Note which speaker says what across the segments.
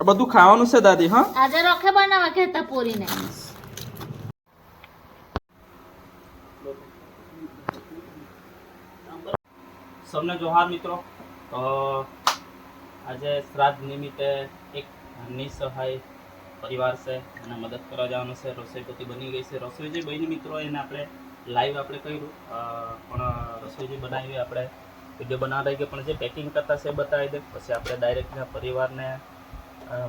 Speaker 1: આ બધું ખાવાનું છે દાદી હા?
Speaker 2: આજે રોખે બનાવવા કહેતા પૂરીને.
Speaker 1: સૌને જોહાર મિત્રો. તો આજે શ્રાદ્ધ નિમિત્તે એક નિસહાય પરિવાર છે એને મદદ કરવા જવાનું છે. રસોઈ બધી બની ગઈ છે. રસોઈ જે બની મિત્રો એને આપણે લાઈવ આપણે કર્યું. પણ રસોઈ જે બનાવી આપણે વીડિયો બનાવતા કે પણ જે પેકિંગ કરતા છે એ બતાવી દે. પછી આપણે ડાયરેક્ટ પરિવારને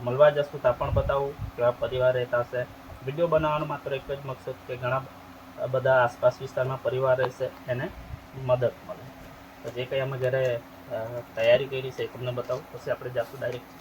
Speaker 1: મળવા જશું ત્યાં પણ બતાવું કેવા પરિવાર રહેતા હશે. વીડિયો બનાવવાનો માત્ર એક જ મકસદ કે ઘણા બધા આસપાસ વિસ્તારમાં પરિવાર રહેશે, એને મદદ મળે. તો જે કંઈ અમે ઘરે તૈયારી કરી છે એ તમને બતાવું. પછી આપણે જાશું ડાયરેક્ટ.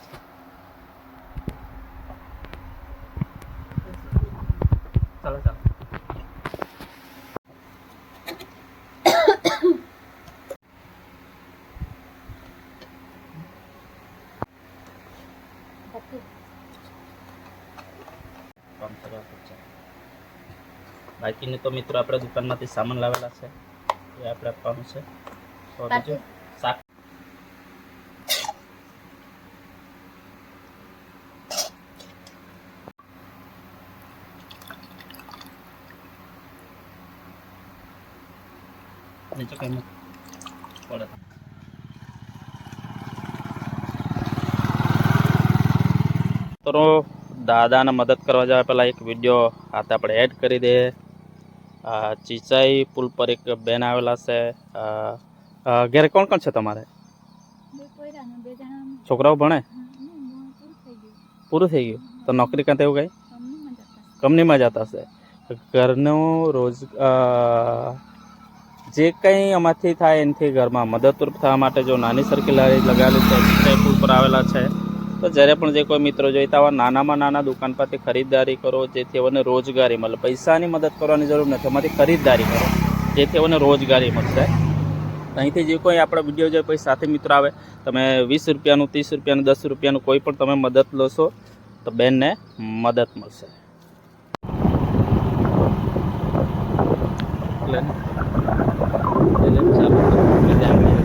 Speaker 1: બાકીની તો મિત્રો આપણે દુકાનમાંથી સામાન લાવેલા છે. એ આપણે આપવાનું છે. તો બીજું શાક. નીચે કઈ પડે તો દાદાને મદદ કરવા જવા પહેલાં એક વીડિયો હાથે આપણે એડ કરી દઈએ ચીચાઈ પુલ પર એક બેન આવેલા છે. અ, કોણ કોણ છે તમારે? છોકરાઓ ભણે? પૂરું થઈ ગયું. તો નોકરી કાં એવું કઈ? કંપનીમાં જતા હશે. ઘરનો રોજ જે કંઈ આમાંથી થાય એનાથી ઘરમાં મદદરૂપ થવા માટે જો નાની સરખી લારી લગાવેલી છે પુલ પર આવેલા છે તો જ્યારે પણ જે કોઈ મિત્રો જોઈતા હોય નાનામાં નાના દુકાન પરથી ખરીદદારી કરો, જેથી તેઓને રોજગારી મળે. પૈસાની મદદ કરવાની જરૂર નથી. એમાંથી ખરીદદારી કરો, જેથી તેઓને રોજગારી મળશે. અહીંથી જે કોઈ આપણા વીડિયો જે કોઈ સાથે મિત્રો આવે, તમે વીસ રૂપિયાનું, ત્રીસ રૂપિયાનું, દસ રૂપિયાનું કોઈ પણ તમે મદદ લોશો, તો બેનને મદદ મળશે એટલે એટલે ચાલુ કરો. એટલે ધ્યાન દેજો.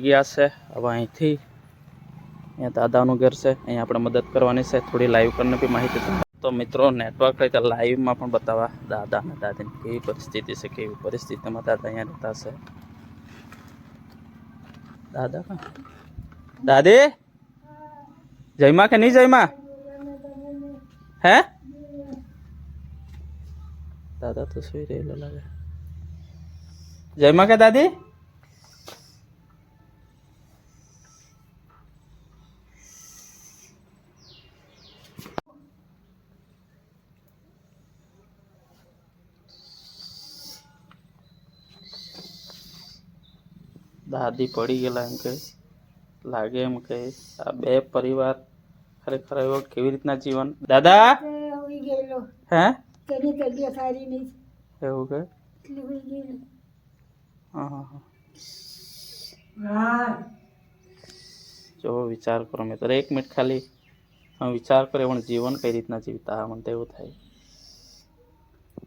Speaker 1: આવી ગયા છે. હવે અહીંથી અહીંયા દાદાનું ઘર છે. અહીંયા આપણે મદદ કરવાની છે. થોડી લાઈવ કરીને બી માહિતી તમને. તો મિત્રો નેટવર્ક રીતે લાઈવમાં પણ બતાવવા દાદા અને દાદીની કેવી પરિસ્થિતિ છે, કેવી પરિસ્થિતિમાં દાદા અહીંયા રહેતા છે. દાદા કાં? દાદી? જયમાં કે નહીં જયમાં? હે? દાદા તો સુઈ રહેલા લાગે. જયમાં કે દાદી? દાદી પડી ગયેલા એમ કહે. લાગે એમ કહે આ બે પરિવાર ખરેખર એવો કેવી રીતના જીવન? દાદા! હે?
Speaker 3: તેની તબિયત સારી નહીં.
Speaker 1: એવું કે જો વિચાર કરો મેં તો એક મિનિટ ખાલી. હું વિચાર કરે પણ જીવન કઈ રીતના જીવતા મને તો એવું થાય.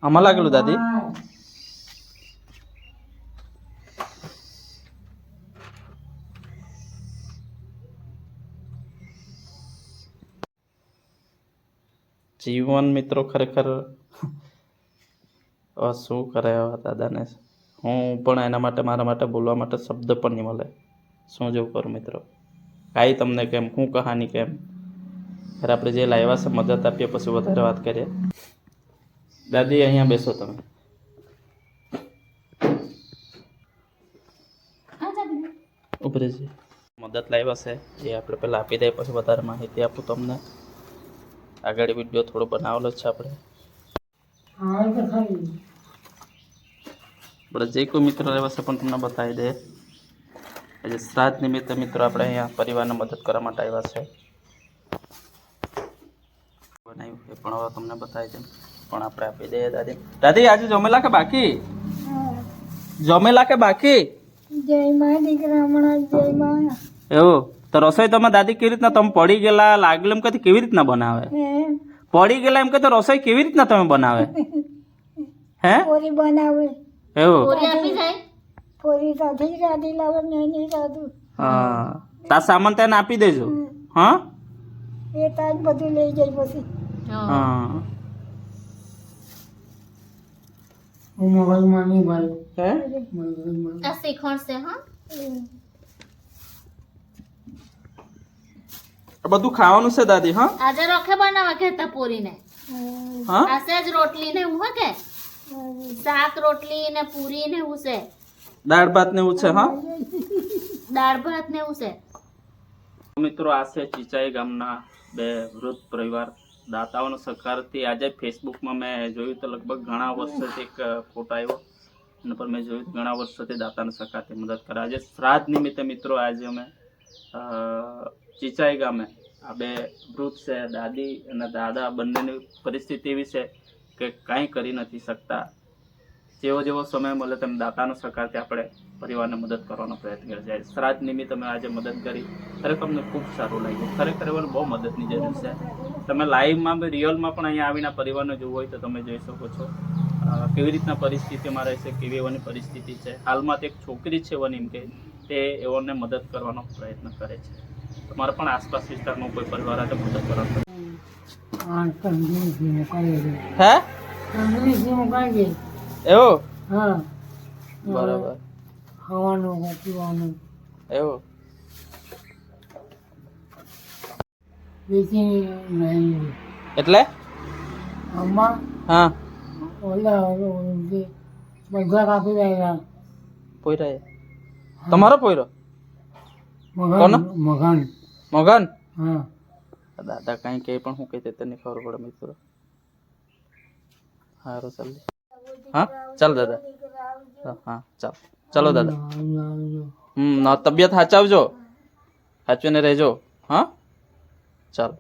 Speaker 1: આમાં લાગેલું દાદી? જીવન મિત્રો ખરેખર શું કરે દાદાને? હું પણ એના માટે મારા માટે બોલવા માટે શબ્દ પણ નહીં મળે. શું જેવું કરું મિત્રો? કાંઈ તમને કેમ? હું કહાની કેમ? ત્યારે આપણે જે લાવ્યા છે મદદ આપીએ પછી વધારે વાત કરીએ. દાદી અહીંયા બેસો તમે. ઉભરે છે મદદ લાવ્યા છે એ આપણે પહેલાં આપી દઈએ પછી વધારે માહિતી આપું તમને. આગળ વીડિયો થોડો બનાવેલો છે આપણે. આપણે જે કોઈ મિત્ર રહેવા છે પણ તમને બતાવી દે. આજે શ્રાદ્ધ નિમિત્તે મિત્રો આપણે અહીંયા પરિવારને મદદ કરવા માટે આવ્યા છે. બનાવ્યું એ પણ હવે તમને બતાવી દે. પણ આપણે આપી દઈએ દાદી. દાદી આજે જમેલા કે બાકી? જમેલા કે બાકી?
Speaker 3: જય માં દીકરા હમણાં જય માં
Speaker 1: એવું? તો રસોઈ તમે દાદી કેવી રીતના તમે પડી ગયેલા લાગેલું એમ કહેતી કેવી રીતના બનાવે
Speaker 3: હે
Speaker 1: પડી ગયેલા એમ કે તો રસોઈ કેવી રીતના તમે બનાવે હે
Speaker 3: પૂરી બનાવે
Speaker 1: એવું
Speaker 2: પૂરી આપી જાય
Speaker 3: પૂરી સાથે રાધી લાવે ને નહીં રાધું
Speaker 1: હા તાર સામાન તેને આપી દેજો હા
Speaker 3: એ તાજ બધું લઈ જાય પછી
Speaker 2: હા.
Speaker 1: હા
Speaker 3: હું મોબાઈલમાં નહીં ભાઈ
Speaker 1: હે
Speaker 2: આ શીખણ છે હા
Speaker 1: બધું ખાવાનું છે દાદી હા?
Speaker 2: આજે રોખે બનાવવા કે પૂરીને?
Speaker 1: હા?
Speaker 2: આશે જ રોટલી ને હું કે? શાક રોટલી ને પૂરી ને હું છે.
Speaker 1: દાળ ભાત ને હું છે હા?
Speaker 2: દાળ ભાત ને હું છે.
Speaker 1: મિત્રો આ છે ચીચાઈ ગામના બે વૃદ્ધ પરિવાર. દાતાઓનો સહકારથી આજે ફેસબુકમાં મેં જોયું તો લગભગ ઘણા વર્ષોથી એક ફોટો આવ્યો. એના પર મેં જોયું ઘણા વર્ષોથી દાતાના સહકારથી મદદ કરે. આજે શ્રાદ્ધ નિમિત્તે મિત્રો આજે અમે અ, ચીચાઈ ગામે. આ બે વૃદ્ધ છે, દાદી અને દાદા. બંનેની પરિસ્થિતિ એવી છે કે કાંઈ કરી નથી શકતા. જેવો જેવો સમય મળે તેમ દાતાનો સહકારથી આપણે પરિવારને મદદ કરવાનો પ્રયત્ન કરે છે શ્રાદ્ધ નિમિત્ત અમે આજે મદદ કરી. ખરેખર અમને ખૂબ સારું લાગ્યું. ખરેખર એમને બહુ મદદની જરૂર છે. તમે લાઈવમાં રિયલમાં પણ અહીંયા આવીને પરિવારને જોવું હોય તો તમે જોઈ શકો છો. કેવી રીતના પરિસ્થિતિમાં રહેશે કેવી એવાની પરિસ્થિતિ છે. હાલમાં તે એક છોકરી છે એવાની કે તે એઓને મદદ કરવાનો પ્રયત્ન કરે છે. તમારા પણ આસપાસ વિસ્તારમાં કોઈ પરિવાર આજે મદદ કરવાનો
Speaker 3: હા
Speaker 1: એવું?
Speaker 3: હા.
Speaker 1: બરાબર.
Speaker 3: ખાવાનું પીવાનું.
Speaker 1: એવું?
Speaker 3: વેચી નહીં
Speaker 1: એટલે?
Speaker 3: આમાં
Speaker 1: હા.
Speaker 3: ઓલા બધા કાપી રહ્યા.
Speaker 1: પોયરા તમારો પોયરો? મકાન
Speaker 3: મગન મગન
Speaker 1: મગન?
Speaker 3: હા.
Speaker 1: દાદા કઈ કહે પણ હું કહેતે તને ખબર પડે મિત્રો. સારું ચાલ હા? ચાલ દાદા. હા, ચાલ. ચાલો દાદા. હમ ના તબિયત સાચવજો. સાચવીને રહેજો. હા? ચાલો.